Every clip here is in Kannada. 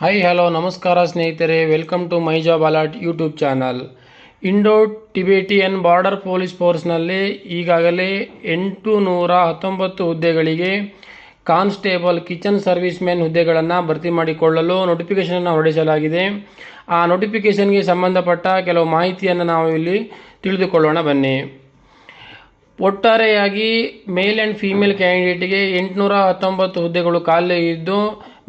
ಹಾಯ್ ಹಲೋ ನಮಸ್ಕಾರ ಸ್ನೇಹಿತರೆ. Welcome to my job alert YouTube channel Indo Tibetan border police ಫೋರ್ಸ್ನಲ್ಲಿ ಈಗಾಗಲೇ ಎಂಟು ನೂರ ಹತ್ತೊಂಬತ್ತು ಹುದ್ದೆಗಳಿಗೆ ಕಾನ್ಸ್ಟೇಬಲ್ ಕಿಚನ್ ಸರ್ವಿಸ್ ಮೆನ್ ಹುದ್ದೆಗಳನ್ನು ಭರ್ತಿ ಮಾಡಿಕೊಳ್ಳಲು ನೋಟಿಫಿಕೇಷನನ್ನು ಹೊರಡಿಸಲಾಗಿದೆ. ಆ ನೋಟಿಫಿಕೇಷನ್ಗೆ ಸಂಬಂಧಪಟ್ಟ ಕೆಲವು ಮಾಹಿತಿಯನ್ನು ನಾವು ಇಲ್ಲಿ ತಿಳಿದುಕೊಳ್ಳೋಣ ಬನ್ನಿ. ಒಟ್ಟಾರೆಯಾಗಿ ಮೇಲ್ ಆ್ಯಂಡ್ ಫೀಮೇಲ್ ಕ್ಯಾಂಡಿಡೇಟಿಗೆ ಎಂಟುನೂರ ಹತ್ತೊಂಬತ್ತು ಹುದ್ದೆಗಳು ಖಾಲಿ ಇದ್ದು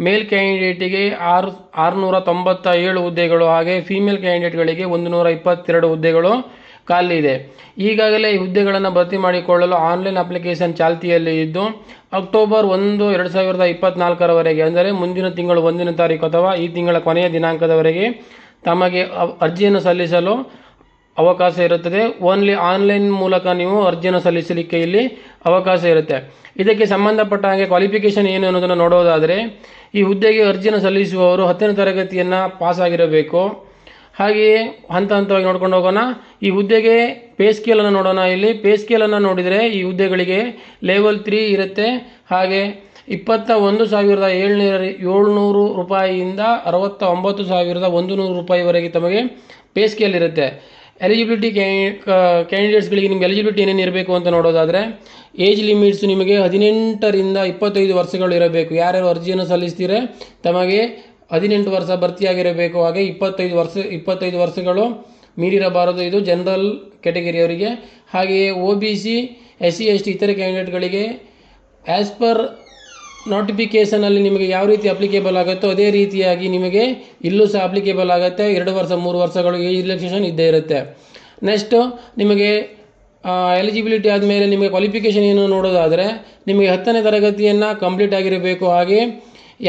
ಮೇಲ್ ಕ್ಯಾಂಡಿಡೇಟಿಗೆ ಆರು ಆರುನೂರ ತೊಂಬತ್ತ ಏಳು ಹುದ್ದೆಗಳು ಹಾಗೆ ಫೀಮೇಲ್ ಕ್ಯಾಂಡಿಡೇಟ್ಗಳಿಗೆ ಒಂದು ನೂರ ಇಪ್ಪತ್ತೆರಡು ಹುದ್ದೆಗಳು ಖಾಲಿ ಇದೆ. ಈಗಾಗಲೇ ಈ ಹುದ್ದೆಗಳನ್ನು ಭರ್ತಿ ಮಾಡಿಕೊಳ್ಳಲು ಆನ್ಲೈನ್ ಅಪ್ಲಿಕೇಶನ್ ಚಾಲ್ತಿಯಲ್ಲಿ ಇದ್ದು, ಅಕ್ಟೋಬರ್ ಒಂದು, ಎರಡು ಸಾವಿರದ ಇಪ್ಪತ್ನಾಲ್ಕರವರೆಗೆ, ಅಂದರೆ ಮುಂದಿನ ತಿಂಗಳು ಒಂದನೇ ತಾರೀಕು ಅಥವಾ ಈ ತಿಂಗಳ ಕೊನೆಯ ದಿನಾಂಕದವರೆಗೆ ತಮಗೆ ಅರ್ಜಿಯನ್ನು ಸಲ್ಲಿಸಲು ಅವಕಾಶ ಇರುತ್ತದೆ. ಓನ್ಲಿ ಆನ್ಲೈನ್ ಮೂಲಕ ನೀವು ಅರ್ಜಿಯನ್ನು ಸಲ್ಲಿಸಲಿಕ್ಕೆ ಇಲ್ಲಿ ಅವಕಾಶ ಇರುತ್ತೆ. ಇದಕ್ಕೆ ಸಂಬಂಧಪಟ್ಟ ಹಾಗೆ ಕ್ವಾಲಿಫಿಕೇಷನ್ ಏನು ಅನ್ನೋದನ್ನು ನೋಡೋದಾದರೆ, ಈ ಹುದ್ದೆಗೆ ಅರ್ಜಿಯನ್ನು ಸಲ್ಲಿಸುವವರು ಹತ್ತನೇ ತರಗತಿಯನ್ನು ಪಾಸ್ ಆಗಿರಬೇಕು. ಹಾಗೆಯೇ ಹಂತ ಹಂತವಾಗಿ ನೋಡ್ಕೊಂಡು ಹೋಗೋಣ. ಈ ಹುದ್ದೆಗೆ ಪೇ ಸ್ಕೇಲನ್ನು ನೋಡೋಣ. ಇಲ್ಲಿ ಪೇ ಸ್ಕೇಲನ್ನು ನೋಡಿದರೆ ಈ ಹುದ್ದೆಗಳಿಗೆ ಲೆವೆಲ್ ತ್ರೀ ಇರುತ್ತೆ. ಹಾಗೆ ಇಪ್ಪತ್ತ ಒಂದು ಸಾವಿರದ ಏಳ್ನೂರ ಏಳ್ನೂರು ರೂಪಾಯಿಯಿಂದ ಅರವತ್ತ ಒಂಬತ್ತು ಸಾವಿರದ ಒಂದು ನೂರು ರೂಪಾಯಿವರೆಗೆ ತಮಗೆ ಪೇ ಸ್ಕೇಲ್ ಇರುತ್ತೆ. ಎಲಿಜಿಬಿಲಿಟಿ ಕ್ಯಾಂಡಿಡೇಟ್ಸ್ಗಳಿಗೆ ನಿಮ್ಗೆ ಎಲಿಜಿಬಿಲಿಟಿ ಏನೇನು ಇರಬೇಕು ಅಂತ ನೋಡೋದಾದರೆ ಏಜ್ ಲಿಮಿಟ್ಸ್ ನಿಮಗೆ ಹದಿನೆಂಟರಿಂದ ಇಪ್ಪತ್ತೈದು ವರ್ಷಗಳು ಇರಬೇಕು. ಯಾರ್ಯಾರು ಅರ್ಜಿಯನ್ನು ಸಲ್ಲಿಸ್ತೀರೆ, ತಮಗೆ ಹದಿನೆಂಟು ವರ್ಷ ಭರ್ತಿಯಾಗಿರಬೇಕು. ಹಾಗೆ ಇಪ್ಪತ್ತೈದು ವರ್ಷ, ಇಪ್ಪತ್ತೈದು ವರ್ಷಗಳು ಮೀರಿರಬಾರದು. ಇದು ಜನರಲ್ ಕ್ಯಾಟಗರಿಯವರಿಗೆ ಹಾಗೆಯೇ O B C S C S T ಇತರೆ ಕ್ಯಾಂಡಿಡೇಟ್ಗಳಿಗೆ ಆ್ಯಸ್ ಪರ್ ನೋಟಿಫಿಕೇಷನಲ್ಲಿ ನಿಮಗೆ ಯಾವ ರೀತಿ ಅಪ್ಲಿಕೇಬಲ್ ಆಗುತ್ತೋ ಅದೇ ರೀತಿಯಾಗಿ ನಿಮಗೆ ಇಲ್ಲೂ ಸಹ ಅಪ್ಲಿಕೇಬಲ್ ಆಗುತ್ತೆ. ಎರಡು ವರ್ಷ, ಮೂರು ವರ್ಷಗಳು ಈ ರಿಲ್ಯಾಕ್ಸೇಷನ್ ಇದ್ದೇ ಇರುತ್ತೆ. ನೆಕ್ಸ್ಟು ನಿಮಗೆ ಎಲಿಜಿಬಿಲಿಟಿ ಆದಮೇಲೆ ನಿಮಗೆ ಕ್ವಾಲಿಫಿಕೇಷನ್ ಏನು ನೋಡೋದಾದರೆ, ನಿಮಗೆ ಹತ್ತನೇ ತರಗತಿಯನ್ನು ಕಂಪ್ಲೀಟ್ ಆಗಿರಬೇಕು. ಹಾಗೆ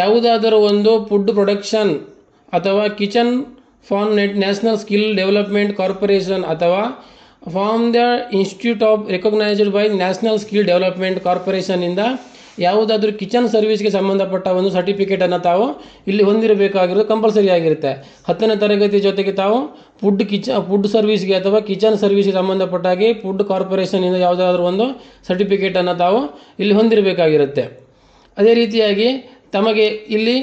ಯಾವುದಾದರೂ ಒಂದು ಫುಡ್ ಪ್ರೊಡಕ್ಷನ್ ಅಥವಾ kitchen from net national skill development corporation ಅಥವಾ from the institute of recognised by national skill development ಕಾರ್ಪೊರೇಷನಿಂದ ಯಾವುದಾದ್ರೂ ಕಿಚನ್ ಸರ್ವಿಸ್ಗೆ ಸಂಬಂಧಪಟ್ಟ ಒಂದು ಸರ್ಟಿಫಿಕೇಟನ್ನು ತಾವು ಇಲ್ಲಿ ಹೊಂದಿರಬೇಕಾಗಿರೋದು ಕಂಪಲ್ಸರಿ ಆಗಿರುತ್ತೆ. ಹತ್ತನೇ ತರಗತಿ ಜೊತೆಗೆ ತಾವು ಫುಡ್ ಕಿಚ ಫುಡ್ ಸರ್ವಿಸ್ಗೆ ಅಥವಾ ಕಿಚನ್ ಸರ್ವಿಸ್ಗೆ ಸಂಬಂಧಪಟ್ಟಾಗಿ ಫುಡ್ ಕಾರ್ಪೊರೇಷನಿಂದ ಯಾವುದಾದ್ರೂ ಒಂದು ಸರ್ಟಿಫಿಕೇಟನ್ನು ತಾವು ಇಲ್ಲಿ ಹೊಂದಿರಬೇಕಾಗಿರುತ್ತೆ. ಅದೇ ರೀತಿಯಾಗಿ ತಮಗೆ ಇಲ್ಲಿ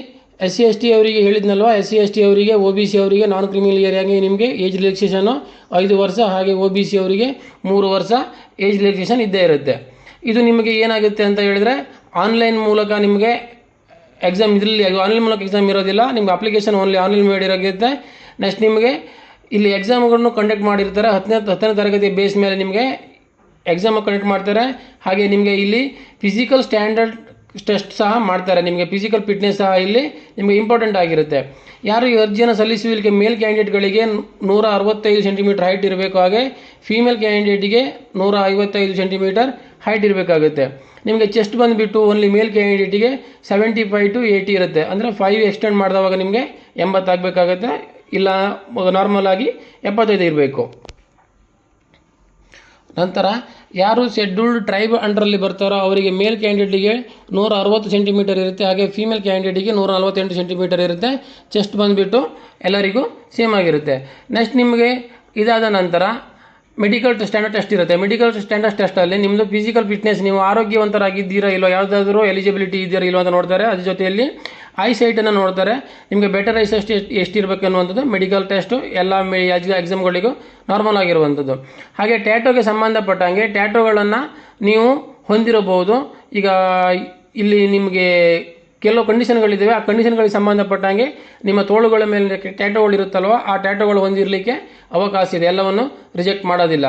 ಎಸ್ ಸಿ ಎಸ್ ಟಿ ಅವರಿಗೆ ಹೇಳಿದ್ನಲ್ವ? ಎಸ್ ಸಿ ಎಸ್ ಟಿ ಅವರಿಗೆ ಒ ಬಿ ಸಿ ಅವರಿಗೆ ನಾನ್ ಕ್ರಿಮಿನಲ್ ಏರಿಯಾಗೆ ನಿಮಗೆ ಏಜ್ ರಿಲ್ಯಾಕ್ಸೇಷನು ಐದು ವರ್ಷ, ಹಾಗೆ ಒ ಬಿ ಸಿ ಅವರಿಗೆ ಮೂರು ವರ್ಷ ಏಜ್ ರಿಲ್ಯಾಕ್ಸೇಷನ್ ಇದ್ದೇ ಇರುತ್ತೆ. ಇದು ನಿಮಗೆ ಏನಾಗುತ್ತೆ ಅಂತ ಹೇಳಿದ್ರೆ ಆನ್ಲೈನ್ ಮೂಲಕ ನಿಮಗೆ ಎಕ್ಸಾಮ್ ಇದರಲ್ಲಿ ಆನ್ಲೈನ್ ಮೂಲಕ ಎಕ್ಸಾಮ್ ಇರೋದಿಲ್ಲ, ನಿಮ್ಗೆ ಅಪ್ಲಿಕೇಶನ್ ಓನ್ಲಿ ಆನ್ಲೈನ್ ಮಾಡಿರೋಗಿರುತ್ತೆ ನೆಕ್ಸ್ಟ್ ನಿಮಗೆ ಇಲ್ಲಿ ಎಕ್ಸಾಮ್ಗಳನ್ನು ಕಂಡಕ್ಟ್ ಮಾಡಿರ್ತಾರೆ, ಹತ್ತನೇ ಹತ್ತನೇ ತರಗತಿ ಬೇಸ್ ಮೇಲೆ ನಿಮಗೆ ಎಕ್ಸಾಮ್ ಕಂಡಕ್ಟ್ ಮಾಡ್ತಾರೆ. ಹಾಗೆ ನಿಮಗೆ ಇಲ್ಲಿ ಫಿಸಿಕಲ್ ಸ್ಟ್ಯಾಂಡರ್ಡ್ ಟೆಸ್ಟ್ ಸಹ ಮಾಡ್ತಾರೆ. ನಿಮಗೆ ಫಿಸಿಕಲ್ ಫಿಟ್ನೆಸ್ ಸಹ ಇಲ್ಲಿ ನಿಮಗೆ ಇಂಪಾರ್ಟೆಂಟ್ ಆಗಿರುತ್ತೆ. ಯಾರು ಈ ಅರ್ಜಿಯನ್ನು ಸಲ್ಲಿಸುವಿಕೆ ಮೇಲ್ ಕ್ಯಾಂಡಿಡೇಟ್ಗಳಿಗೆ ನೂರ ಅರವತ್ತೈದು ಸೆಂಟಿಮೀಟರ್ ಹೈಟ್ ಇರಬೇಕು. ಹಾಗೆ ಫೀಮೇಲ್ ಕ್ಯಾಂಡಿಡೇಟಿಗೆ ನೂರ ಐವತ್ತೈದು ಸೆಂಟಿಮೀಟರ್ ಹೈಟ್ ಇರಬೇಕಾಗುತ್ತೆ. ನಿಮಗೆ ಚೆಸ್ಟ್ ಬಂದುಬಿಟ್ಟು ಓನ್ಲಿ ಮೇಲ್ ಕ್ಯಾಂಡಿಡೇಟಿಗೆ ಸೆವೆಂಟಿ ಫೈವ್ ಟು ಏಯ್ಟಿ ಇರುತ್ತೆ. ಅಂದರೆ ಫೈವ್ ಎಕ್ಸ್ಟೆಂಡ್ ಮಾಡಿದವಾಗ ನಿಮಗೆ ಎಂಬತ್ತಾಗಬೇಕಾಗುತ್ತೆ ಇಲ್ಲ ನಾರ್ಮಲ್ ಆಗಿ ಎಪ್ಪತ್ತೈದು ಇರಬೇಕು. ನಂತರ ಯಾರು ಶೆಡ್ಯೂಲ್ಡ್ ಟ್ರೈಬ್ ಅಂಡರಲ್ಲಿ ಬರ್ತಾರೋ ಅವರಿಗೆ ಮೇಲ್ ಕ್ಯಾಂಡಿಡೇಟಿಗೆ ನೂರ ಅರವತ್ತು ಸೆಂಟಿಮೀಟರ್ ಇರುತ್ತೆ. ಹಾಗೆ ಫೀಮೇಲ್ ಕ್ಯಾಂಡಿಡೇಟಿಗೆ ನೂರ ನಲವತ್ತೆಂಟು ಸೆಂಟಿಮೀಟರ್ ಇರುತ್ತೆ. ಚೆಸ್ಟ್ ಬಂದುಬಿಟ್ಟು ಎಲ್ಲರಿಗೂ ಸೇಮ್ ಆಗಿರುತ್ತೆ. ನೆಕ್ಸ್ಟ್ ನಿಮಗೆ ಇದಾದ ನಂತರ ಮೆಡಿಕಲ್ ಸ್ಟ್ಯಾಂಡರ್ಡ್ ಟೆಸ್ಟ್ ಇರುತ್ತೆ. ಮೆಡಿಕಲ್ ಸ್ಟ್ಯಾಂಡರ್ಡ್ ಟೆಸ್ಟಲ್ಲಿ ನಿಮ್ಮದು ಫಿಸಿಕಲ್ ಫಿಟ್ನೆಸ್ ನೀವು ಆರೋಗ್ಯವಂತರಾಗಿದ್ದೀರಾ ಇಲ್ಲೋ ಯಾವುದಾದ್ರೂ ಎಲಿಜಿಬಿಲಿಟಿ ಇದೆಯಾ ಇಲ್ಲೋ ಅಂತ ನೋಡ್ತಾರೆ. ಅದ್ರ ಜೊತೆಯಲ್ಲಿ ಐ ಸೈಟನ್ನು ನೋಡ್ತಾರೆ. ನಿಮಗೆ ಬೆಟರ್ ಐಸ್ ಎಷ್ಟು ಎಷ್ಟಿರಬೇಕು ಅನ್ನುವಂಥದ್ದು ಮೆಡಿಕಲ್ ಟೆಸ್ಟು ಎಲ್ಲ ಮೆ ಎಕ್ಸಾಮ್ಗಳಿಗೂ ನಾರ್ಮಲ್ ಆಗಿರುವಂಥದ್ದು. ಹಾಗೆ ಟ್ಯಾಟೋಗೆ ಸಂಬಂಧಪಟ್ಟಂಗೆ ಟ್ಯಾಟೋಗಳನ್ನು ನೀವು ಹೊಂದಿರಬಹುದು. ಈಗ ಇಲ್ಲಿ ನಿಮಗೆ ಕೆಲವು ಕಂಡೀಷನ್ಗಳಿದ್ದಾವೆ ಆ ಕಂಡೀಷನ್ಗಳಿಗೆ ಸಂಬಂಧಪಟ್ಟಂಗೆ ನಿಮ್ಮ ತೋಳುಗಳ ಮೇಲೆ ಟ್ಯಾಟೋಗಳು ಇರುತ್ತಲ್ವ ಆ ಟ್ಯಾಟೋಗಳು ಹೊಂದಿರಲಿಕ್ಕೆ ಅವಕಾಶ ಇದೆ. ಎಲ್ಲವನ್ನು ರಿಜೆಕ್ಟ್ ಮಾಡೋದಿಲ್ಲ.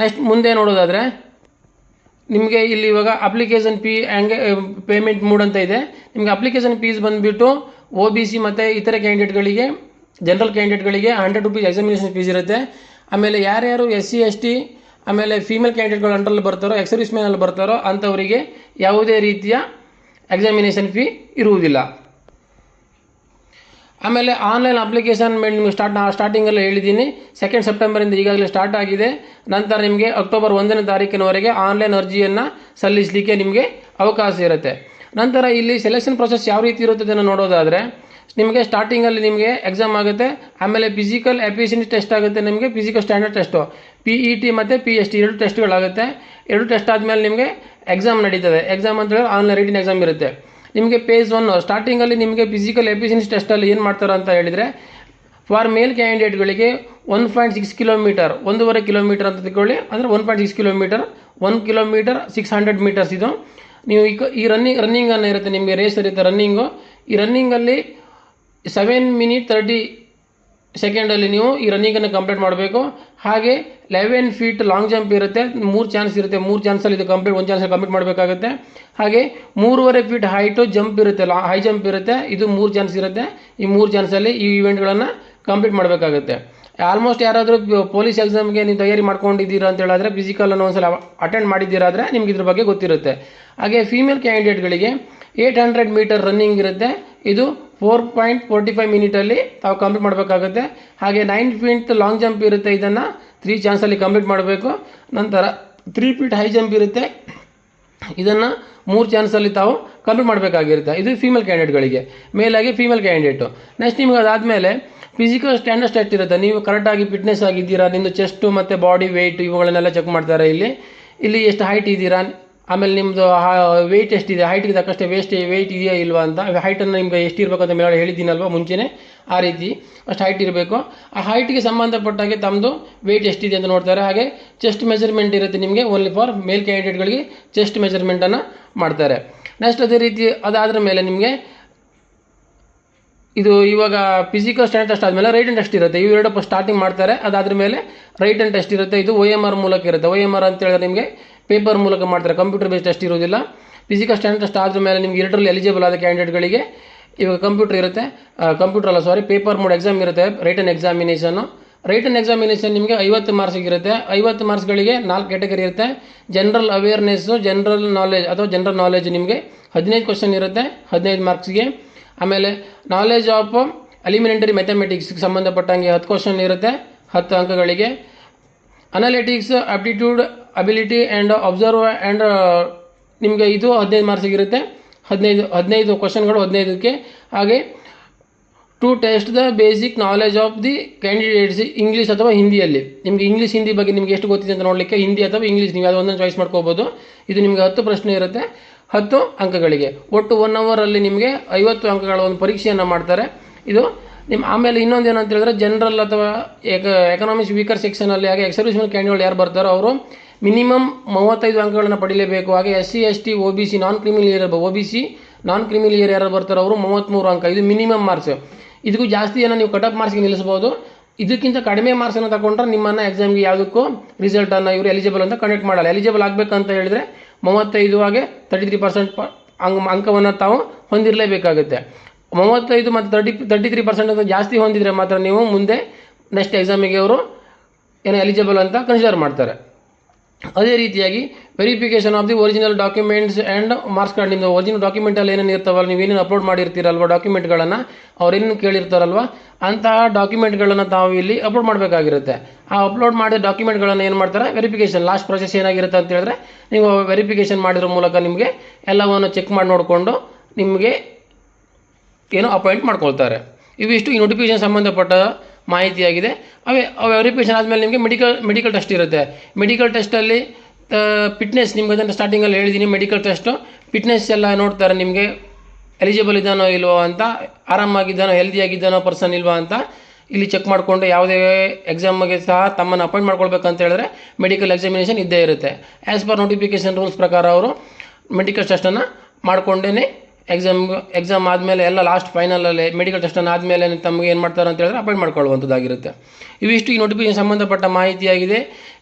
ನೆಕ್ಸ್ಟ್ ಮುಂದೆ ನೋಡೋದಾದರೆ, ನಿಮಗೆ ಇಲ್ಲಿ ಇವಾಗ ಅಪ್ಲಿಕೇಶನ್ ಫೀ ಹಂಗೆ ಪೇಮೆಂಟ್ ಮೂಡ್ ಅಂತ ಇದೆ. ನಿಮಗೆ ಅಪ್ಲಿಕೇಶನ್ ಫೀಸ್ ಬಂದುಬಿಟ್ಟು ಒ ಬಿ ಸಿ ಮತ್ತು ಇತರೆ ಕ್ಯಾಂಡಿಡೇಟ್ಗಳಿಗೆ ಜನರಲ್ ಕ್ಯಾಂಡಿಡೇಟ್ಗಳಿಗೆ ಹಂಡ್ರೆಡ್ ರುಪೀಸ್ ಎಕ್ಸಾಮಿನೇಷನ್ ಫೀಸ್ ಇರುತ್ತೆ. ಆಮೇಲೆ ಯಾರ್ಯಾರು ಎಸ್ ಸಿ ಎಸ್ ಟಿ ಆಮೇಲೆ ಫೀಮೇಲ್ ಕ್ಯಾಂಡಿಡೇಟ್ಗಳು ಅಂಡರಲ್ಲಿ ಬರ್ತಾರೋ ಎಕ್ಸರ್ವಿಸ್ ಮ್ಯಾನಲ್ಲಿ ಬರ್ತಾರೋ, ಅಂಥವರಿಗೆ ಯಾವುದೇ ರೀತಿಯ ಎಕ್ಸಾಮಿನೇಷನ್ ಫೀ ಇರುವುದಿಲ್ಲ. ಆಮೇಲೆ ಆನ್ಲೈನ್ ಅಪ್ಲಿಕೇಶನ್ ಮೇಲೆ ನಿಮಗೆ ಸ್ಟಾರ್ಟ್ ಸ್ಟಾರ್ಟಿಂಗಲ್ಲಿ ಹೇಳಿದ್ದೀನಿ. ಸೆಕೆಂಡ್ ಸೆಪ್ಟೆಂಬರಿಂದ ಈಗಾಗಲೇ ಸ್ಟಾರ್ಟ್ ಆಗಿದೆ. ನಂತರ ನಿಮಗೆ ಅಕ್ಟೋಬರ್ ಒಂದನೇ ತಾರೀಕಿನವರೆಗೆ ಆನ್ಲೈನ್ ಅರ್ಜಿಯನ್ನು ಸಲ್ಲಿಸಲಿಕ್ಕೆ ನಿಮಗೆ ಅವಕಾಶ ಇರುತ್ತೆ. ನಂತರ ಇಲ್ಲಿ ಸೆಲೆಕ್ಷನ್ ಪ್ರೊಸೆಸ್ ಯಾವ ರೀತಿ ಇರುತ್ತದೆ ನೋಡೋದಾದರೆ ನಿಮಗೆ ಸ್ಟಾರ್ಟಿಂಗಲ್ಲಿ ನಿಮಗೆ ಎಕ್ಸಾಮ್ ಆಗುತ್ತೆ, ಆಮೇಲೆ ಫಿಸಿಕಲ್ ಎಫಿಷಿಯನ್ಸಿ ಟೆಸ್ಟ್ ಆಗುತ್ತೆ ನಿಮಗೆ physical standard test P E T ಮತ್ತು ಪಿ ಎಸ್ ಟಿ ಎರಡು ಟೆಸ್ಟ್ಗಳಾಗುತ್ತೆ ಎರಡು ಟೆಸ್ಟ್ ಆದಮೇಲೆ ನಿಮಗೆ ಎಕ್ಸಾಮ್ ನಡೀತದೆ. ಎಕ್ಸಾಮ್ ಅಂತ ಹೇಳಿದ್ರೆ ಆನ್ಲೈನ್ ರೀಟಿನ್ ಎಕ್ಸಾಮ್ ಇರುತ್ತೆ. ನಿಮಗೆ ಪೇಜ್ ಒನ್ ಸ್ಟಾರ್ಟಿಂಗಲ್ಲಿ ನಿಮಗೆ ಫಿಸಿಕಲ್ ಎಫಿಷಿಯನ್ಸಿ ಟೆಸ್ಟಲ್ಲಿ ಏನು ಮಾಡ್ತಾರೆ ಅಂತ ಹೇಳಿದರೆ ಫಾರ್ ಮೇಲ್ ಕ್ಯಾಂಡಿಡೇಟ್ಗಳಿಗೆ ಒನ್ ಪಾಯಿಂಟ್ ಸಿಕ್ಸ್ ಕಿಲೋಮೀಟರ್ ಒಂದೂವರೆ ಕಿಲೋಮೀಟರ್ ಅಂತ ತಿಳ್ಕೊಳ್ಳಿ. ಅಂದರೆ one point six kilometre one kilometre six hundred metres ಇದು. ನೀವು ಈಗ ಈ ರನ್ನಿಂಗ್ ರನ್ನಿಂಗ್ ಅನ್ನು ಇರುತ್ತೆ ನಿಮಗೆ ರೇಸ್ ಇರುತ್ತೆ ರನ್ನಿಂಗು ಈ ರನ್ನಿಂಗಲ್ಲಿ ಸೆವೆನ್ ಮಿನಿಟ್ ತರ್ಟಿ ಸೆಕೆಂಡಲ್ಲಿ ನೀವು ಈ ರನ್ನಿಂಗನ್ನು ಕಂಪ್ಲೀಟ್ ಮಾಡಬೇಕು. ಹಾಗೆ ಲೆವೆನ್ ಫೀಟ್ ಲಾಂಗ್ ಜಂಪ್ ಇರುತ್ತೆ. ಮೂರು ಚಾನ್ಸ್ ಇರುತ್ತೆ. ಮೂರು ಚಾನ್ಸಲ್ಲಿ ಇದು ಕಂಪ್ಲೀಟ್ ಒಂದು ಚಾನ್ಸಲ್ಲಿ ಕಂಪ್ಲೀಟ್ ಮಾಡಬೇಕಾಗುತ್ತೆ. ಹಾಗೆ ಮೂರುವರೆ ಫೀಟ್ ಹೈಟು ಜಂಪ್ ಇರುತ್ತೆ. ಲಾ ಹೈ ಜಂಪ್ ಇರುತ್ತೆ. ಇದು ಮೂರು ಚಾನ್ಸ್ ಇರುತ್ತೆ. ಈ ಮೂರು ಚಾನ್ಸಲ್ಲಿ ಈ ಇವೆಂಟ್ಗಳನ್ನು ಕಂಪ್ಲೀಟ್ ಮಾಡಬೇಕಾಗುತ್ತೆ. ಆಲ್ಮೋಸ್ಟ್ ಯಾರಾದರೂ ಪೊಲೀಸ್ ಎಕ್ಸಾಮ್ಗೆ ನೀವು ತಯಾರಿ ಮಾಡ್ಕೊಂಡಿದ್ದೀರಾ ಅಂತ ಹೇಳಿದ್ರೆ ಫಿಸಿಕಲನ್ನು ಒಂದ್ಸಲ ಅಟೆಂಡ್ ಮಾಡಿದ್ದೀರಾದರೆ ನಿಮ್ಗೆ ಇದ್ರ ಬಗ್ಗೆ ಗೊತ್ತಿರುತ್ತೆ. ಹಾಗೆ ಫೀಮೇಲ್ ಕ್ಯಾಂಡಿಡೇಟ್ಗಳಿಗೆ ಏಯ್ಟ್ ಹಂಡ್ರೆಡ್ ಮೀಟರ್ ರನ್ನಿಂಗ್ ಇರುತ್ತೆ. ಇದು ಫೋರ್ ಪಾಯಿಂಟ್ ಫೋರ್ಟಿ ಫೈವ್ ಮಿನಿಟಲ್ಲಿ ತಾವು ಕಂಪ್ಲೀಟ್ ಮಾಡಬೇಕಾಗುತ್ತೆ. ಹಾಗೆ ನೈನ್ ಫೀಟ್ ಲಾಂಗ್ ಜಂಪ್ ಇರುತ್ತೆ ಇದನ್ನು. ತ್ರೀ ಚಾನ್ಸಲ್ಲಿ ಕಂಪ್ಲೀಟ್ ಮಾಡಬೇಕು. ನಂತರ ತ್ರೀ ಫೀಟ್ ಹೈ ಜಂಪ್ ಇರುತ್ತೆ. ಇದನ್ನು ಮೂರು ಚಾನ್ಸಲ್ಲಿ ತಾವು ಕಂಪ್ಲೀಟ್ ಮಾಡಬೇಕಾಗಿರುತ್ತೆ. ಇದು ಫೀಮೇಲ್ ಕ್ಯಾಂಡಿಡೇಟ್ಗಳಿಗೆ ಮೇಲಾಗಿ ಫೀಮೇಲ್ ಕ್ಯಾಂಡಿಡೇಟು ನೆಕ್ಸ್ಟ್ ನಿಮ್ಗೆ ಅದಾದಮೇಲೆ ಫಿಸಿಕಲ್ ಸ್ಟ್ಯಾಂಡರ್ಡ್ ಟೆಸ್ಟ್ ಇರುತ್ತೆ. ನೀವು ಕರೆಕ್ಟಾಗಿ ಫಿಟ್ನೆಸ್ ಆಗಿದ್ದೀರಾ ನಿಮ್ಮದು ಚೆಸ್ಟು ಮತ್ತು ಬಾಡಿ ವೆಯ್ಟ್ ಇವುಗಳನ್ನೆಲ್ಲ ಚೆಕ್ ಮಾಡ್ತಾರೆ ಇಲ್ಲಿ. ಇಲ್ಲಿ ಎಷ್ಟು ಹೈಟ್ ಇದ್ದೀರಾ ಆಮೇಲೆ ನಿಮ್ಮದು ವೆಯ್ಟ್ ಎಷ್ಟಿದೆ? ಹೈಟ್ಗೆ ತಕ್ಕಷ್ಟೇ ವೇಸ್ಟ್ ವೆಯ್ಟ್ ಇದೆಯಾ ಇಲ್ವಾ ಅಂತ. ಹೈಟನ್ನು ನಿಮ್ಗೆ ಎಷ್ಟು ಇರಬೇಕು ಅಂತ ಮೇಲೆ ಹೇಳಿದ್ದೀನಲ್ವ ಮುಂಚೆನೇ? ಆ ರೀತಿ. ಅಷ್ಟು ಹೈಟ್ ಇರಬೇಕು. ಆ ಹೈಟ್ಗೆ ಸಂಬಂಧಪಟ್ಟಾಗೆ ತಮ್ಮದು ವೆಯ್ಟ್ ಎಷ್ಟಿದೆ ಅಂತ ನೋಡ್ತಾರೆ. ಹಾಗೆ ಚೆಸ್ಟ್ ಮೆಜರ್ಮೆಂಟ್ ಇರುತ್ತೆ ನಿಮಗೆ. ಓನ್ಲಿ ಫಾರ್ ಮೇಲ್ ಕ್ಯಾಂಡಿಡೇಟ್ಗಳಿಗೆ ಚೆಸ್ಟ್ ಮೆಜರ್ಮೆಂಟನ್ನು ಮಾಡ್ತಾರೆ. ನೆಕ್ಸ್ಟ್ ಅದೇ ರೀತಿ ಅದಾದ್ರ ಮೇಲೆ ನಿಮಗೆ ಇದು ಇವಾಗ ಫಿಸಿಕಲ್ ಸ್ಟ್ಯಾಂಡ್ ಟೆಸ್ಟ್ ಆದಮೇಲೆ ರೈಟ್ ಆ್ಯಂಡ್ ಟೆಸ್ಟ್ ಇರುತ್ತೆ. ಇವೆರಡು ಸ್ಟಾರ್ಟಿಂಗ್ ಮಾಡ್ತಾರೆ. ಅದಾದ್ರ ಮೇಲೆ ರೈಟ್ ಆ್ಯಂಡ್ ಟೆಸ್ಟ್ ಇರುತ್ತೆ. ಇದು ಒ ಎಂ ಆರ್ ಮೂಲಕ ಇರುತ್ತೆ. ಒ ಎಂ ಆರ್ ಅಂತ ಹೇಳಿದ್ರೆ ನಿಮಗೆ ಪೇಪರ್ ಮೂಲಕ ಮಾಡ್ತಾರೆ. ಕಂಪ್ಯೂಟರ್ ಬೇಸ್ ಟೆಸ್ಟ್ ಇರೋದಿಲ್ಲ. ಫಿಸಿಕಲ್ ಸ್ಟ್ಯಾಂಡರ್ಡ್ ಟೆಸ್ಟ್ ಆದ್ರ ಮೇಲೆ ನಿಮ್ಗೆ ಎರಡರಲ್ಲಿ ಎಲಿಜಿಬಲ್ ಆದ ಕ್ಯಾಂಡಿಡೇಟ್ಗಳಿಗೆ ಇವಾಗ ಕಂಪ್ಯೂಟರ್ ಇರುತ್ತೆ. ಕಂಪ್ಯೂಟರ್ ಅಲ್ಲ ಸಾರಿ ಪೇಪರ್ ಮೋಡ್ ಎಕ್ಸಾಮ್ ಇರುತ್ತೆ ರೈಟನ್ ಎಕ್ಸಾಮಿನೇಷನು ರೈಟನ್ ಎಕ್ಸಾಮಿನೇಷನ್ ನಿಮಗೆ ಐವತ್ತು ಮಾರ್ಕ್ಸಿಗೆ ಇರುತ್ತೆ ಐವತ್ತು ಮಾರ್ಕ್ಸ್ಗಳಿಗೆ ನಾಲ್ಕು ಕ್ಯಾಟಗರಿ ಇರುತ್ತೆ. ಜನರಲ್ ಅವೇರ್ನೆಸ್ಸು ಜನರಲ್ ನಾಲೆಜ್ ಅಥವಾ ಜನರಲ್ ನಾಲೆಜ್ ನಿಮಗೆ ಹದಿನೈದು ಕ್ವಶನ್ ಇರುತ್ತೆ ಹದಿನೈದು ಮಾರ್ಕ್ಸ್ಗೆ ಆಮೇಲೆ ನಾಲೆಜ್ ಆಫ್ ಅಲಿಮಿನೆಂಟರಿ ಮೆಥಮೆಟಿಕ್ಸ್ಗೆ ಸಂಬಂಧಪಟ್ಟಂಗೆ ಹತ್ತು ಕ್ವಶನ್ ಇರುತ್ತೆ ಹತ್ತು ಅಂಕಗಳಿಗೆ. Analytics aptitude ability and observe and ನಿಮಗೆ ಇದು ಹದಿನೈದು ಮಾರ್ಕ್ಸಿಗಿರುತ್ತೆ ಹದಿನೈದು ಹದಿನೈದು ಕ್ವಶನ್ಗಳು ಹದಿನೈದಕ್ಕೆ. ಹಾಗೆ to test the basic knowledge of the candidates English ಅಥವಾ ಹಿಂದಿಯಲ್ಲಿ. ನಿಮಗೆ ಇಂಗ್ಲೀಷ್ ಹಿಂದಿ ಬಗ್ಗೆ ನಿಮಗೆ ಎಷ್ಟು ಗೊತ್ತಿದೆ ಅಂತ ನೋಡಲಿಕ್ಕೆ ಹಿಂದಿ ಅಥವಾ ಇಂಗ್ಲೀಷ್ ನೀವು ಯಾವುದೋ ಒಂದನ್ನು ಚಾಯ್ಸ್ ಮಾಡ್ಕೋಬೋದು. ಇದು ನಿಮಗೆ ಹತ್ತು ಪ್ರಶ್ನೆ ಇರುತ್ತೆ. ಹತ್ತು ಅಂಕಗಳಿಗೆ. ಒಟ್ಟು ಒನ್ ಅವರಲ್ಲಿ ನಿಮಗೆ ಐವತ್ತು ಅಂಕಗಳ ಒಂದು ಪರೀಕ್ಷೆಯನ್ನು ಮಾಡ್ತಾರೆ. ಇದು ನಿಮ್ಮ ಆಮೇಲೆ ಇನ್ನೊಂದು ಏನಂತ ಹೇಳಿದ್ರೆ ಜನರಲ್ ಅಥವಾ ಎಕ ಎಕನಾಮಿಕ್ಸ್ ವೀಕರ್ ಸೆಕ್ಷನಲ್ಲಿ ಹಾಗೆ ಎಕ್ಸರ್ವಿಸ್ಮೆಂಟ್ ಕ್ಯಾಂಡಿಡೇಟ್ ಯಾರು ಬರ್ತಾರೋ ಅವರು ಮಿನಿಮಮ್ ಮೂವತ್ತೈದು ಅಂಕಗಳನ್ನು ಪಡೀಲೇಬೇಕು. ಹಾಗೆ S C, S T O B C non creamy layer O B C non creamy layer ಯಾರು ಬರ್ತಾರೋ ಅವರು ಮೂವತ್ತ್ಮೂರು ಅಂಕ. ಇದು ಮಿನಿಮಮ್ ಮಾರ್ಕ್ಸ್. ಇದಕ್ಕೂ ಜಾಸ್ತಿ ಏನೋ ನೀವು ಕಟ್ ಆಫ್ ಮಾರ್ಕ್ಸ್ಗೆ ನಿಲ್ಲಿಸ್ಬೋದು. ಇದಕ್ಕಿಂತ ಕಡಿಮೆ ಮಾರ್ಕ್ಸನ್ನು ತಗೊಂಡ್ರೆ ನಿಮ್ಮನ್ನು ಎಕ್ಸಾಮ್ಗೆ ಯಾವುದಕ್ಕೂ ರಿಸಲ್ಟನ್ನು ಇವರು ಎಲಿಜಿಬಲ್ ಅಂತ ಕಂಡಕ್ಟ್ ಮಾಡಲ್ಲ. ಎಲಿಜಿಬಲ್ ಆಗಬೇಕಂತ ಹೇಳಿದರೆ ಮೂವತ್ತೈದು ಹಾಗೆ ತರ್ಟಿ ತ್ರೀ ಪರ್ಸೆಂಟ್ ಅಂಕ ಅಂಕವನ್ನು ತಾವು ಹೊಂದಿರಲೇಬೇಕಾಗುತ್ತೆ. ಮೂವತ್ತೈದು ಮತ್ತು ತರ್ಟಿ ತರ್ಟಿ ತ್ರೀ ಪರ್ಸೆಂಟ್ ಅಂತ ಜಾಸ್ತಿ ಹೊಂದಿದರೆ ಮಾತ್ರ ನೀವು ಮುಂದೆ ನೆಕ್ಸ್ಟ್ ಎಕ್ಸಾಮಿಗೆ ಅವರು ಏನೋ ಎಲಿಜಿಬಲ್ ಅಂತ ಕನ್ಸಿಡರ್ ಮಾಡ್ತಾರೆ. ಅದೇ ರೀತಿಯಾಗಿ verification of the original documents and marks card ನಿಮ್ಮದು ಒರಿಜಿನಲ್ ಡಾಕ್ಯುಮೆಂಟಲ್ಲಿ ಏನೇನು ಇರ್ತಾವಲ್ಲ ನೀವು ಏನೇನು ಅಪ್ಲೋಡ್ ಮಾಡಿರ್ತೀರಲ್ವ ಡಾಕ್ಯುಮೆಂಟ್ಗಳನ್ನು ಅವ್ರೇನು ಕೇಳಿರ್ತಾರಲ್ವ, ಅಂತಹ ಡಾಕ್ಯುಮೆಂಟ್ಗಳನ್ನು ತಾವು ಇಲ್ಲಿ ಅಪ್ಲೋಡ್ ಮಾಡಬೇಕಾಗಿರುತ್ತೆ. ಆ ಅಪ್ಲೋಡ್ ಮಾಡಿದ ಡಾಕ್ಯುಮೆಂಟ್ಗಳನ್ನು ಏನು ಮಾಡ್ತಾರೆ? ವೆರಿಫಿಕೇಷನ್ ಲಾಸ್ಟ್ ಪ್ರೊಸೆಸ್ ಏನಾಗಿರುತ್ತೆ ಅಂತ ಹೇಳಿದ್ರೆ, ನೀವು ವೆರಿಫಿಕೇಷನ್ ಮಾಡಿರೋ ಮೂಲಕ ನಿಮಗೆ ಎಲ್ಲವನ್ನು ಚೆಕ್ ಮಾಡಿ ನೋಡಿಕೊಂಡು ನಿಮಗೆ ಏನು ಅಪಾಯಿಂಟ್ ಮಾಡ್ಕೊಳ್ತಾರೆ. ಇವಿಷ್ಟು ಈ ನೋಟಿಫಿಕೇಶನ್ ಸಂಬಂಧಪಟ್ಟ ಮಾಹಿತಿಯಾಗಿದೆ. ಅವೇ ವೆರಿಫಿಕೇಷನ್ ಆದಮೇಲೆ ನಿಮಗೆ ಮೆಡಿಕಲ್ ಮೆಡಿಕಲ್ ಟೆಸ್ಟ್ ಇರುತ್ತೆ. ಮೆಡಿಕಲ್ ಟೆಸ್ಟಲ್ಲಿ ಫಿಟ್ನೆಸ್ ನಿಮ್ಗೆ ಅದನ್ನು ಸ್ಟಾರ್ಟಿಂಗಲ್ಲಿ ಹೇಳಿದ್ದೀನಿ ಮೆಡಿಕಲ್ ಟೆಸ್ಟು ಫಿಟ್ನೆಸ್ ಎಲ್ಲ ನೋಡ್ತಾರೆ ನಿಮಗೆ. ಎಲಿಜಿಬಲ್ ಇದ್ದಾನೋ ಇಲ್ವೋ ಅಂತ, ಆರಾಮಾಗಿದ್ದಾನೋ ಹೆಲ್ದಿಯಾಗಿದ್ದಾನೋ ಪರ್ಸನ್ ಇಲ್ವಾ ಅಂತ ಇಲ್ಲಿ ಚೆಕ್ ಮಾಡಿಕೊಂಡು ಯಾವುದೇ ಎಕ್ಸಾಮ್ಗೆ ಸಹ ತಮ್ಮನ್ನು ಅಪಾಯಿಂಟ್ ಮಾಡ್ಕೊಳ್ಬೇಕಂತ ಹೇಳಿದ್ರೆ ಮೆಡಿಕಲ್ ಎಕ್ಸಾಮಿನೇಷನ್ ಇದ್ದೇ ಇರುತ್ತೆ. ಆ್ಯಸ್ ಪರ್ ನೋಟಿಫಿಕೇಷನ್ ರೂಲ್ಸ್ ಪ್ರಕಾರ ಅವರು ಮೆಡಿಕಲ್ ಟೆಸ್ಟನ್ನು ಮಾಡಿಕೊಂಡೇ ಎಕ್ಸಾಮ್ ಎಕ್ಸಾಮ್ ಆದಮೇಲೆ ಎಲ್ಲ ಲಾಸ್ಟ್ ಫೈನಲಲ್ಲಿ ಮೆಡಿಕಲ್ ಟೆಸ್ಟನ್ನು ಆದಮೇಲೆ ತಮಗೆ ಏನು ಮಾಡ್ತಾರೆ ಅಂತ ಹೇಳಿದ್ರೆ ಅಪಾಯಿಂಟ್ ಮಾಡ್ಕೊಳ್ಳುವಂಥದ್ದಾಗಿರುತ್ತೆ. ಇವಿಷ್ಟು ಈ ನೋಟಿಫಿಕೇಶನ್ ಸಂಬಂಧಪಟ್ಟ ಮಾಹಿತಿಯಾಗಿದೆ.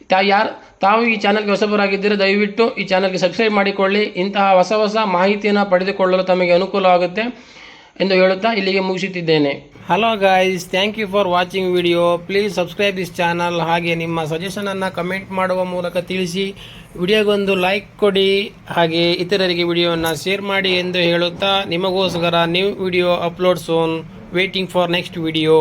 ತಾ, ಯಾರು, ತಾವು ಈ ಚಾನಲ್ಗೆ ಹೊಸಬರಾಗಿದ್ದರೆ, ದಯವಿಟ್ಟು ಈ ಚಾನಲ್ಗೆ ಸಬ್ಸ್ಕ್ರೈಬ್ ಮಾಡಿಕೊಳ್ಳಿ. ಇಂತಹ ಹೊಸ ಹೊಸ ಮಾಹಿತಿಯನ್ನು ಪಡೆದುಕೊಳ್ಳಲು ತಮಗೆ ಅನುಕೂಲವಾಗುತ್ತೆ. ಎಂದು ಹೇಳುತ್ತಾ ಇಲ್ಲಿಗೆ ಮುಗಿಸುತ್ತಿದ್ದೇನೆ. Hello guys thank you for watching video please subscribe this channel ಹಾಗೆ ನಿಮ್ಮ ಸಜೆಷನನ್ನು ಕಮೆಂಟ್ ಮಾಡುವ ಮೂಲಕ ತಿಳಿಸಿ. ವಿಡಿಯೋಗೊಂದು ಲೈಕ್ ಕೊಡಿ. ಹಾಗೆ ಇತರರಿಗೆ ವಿಡಿಯೋವನ್ನು ಶೇರ್ ಮಾಡಿ ಎಂದು ಹೇಳುತ್ತಾ ನಿಮಗೋಸ್ಕರ new video upload soon waiting for next video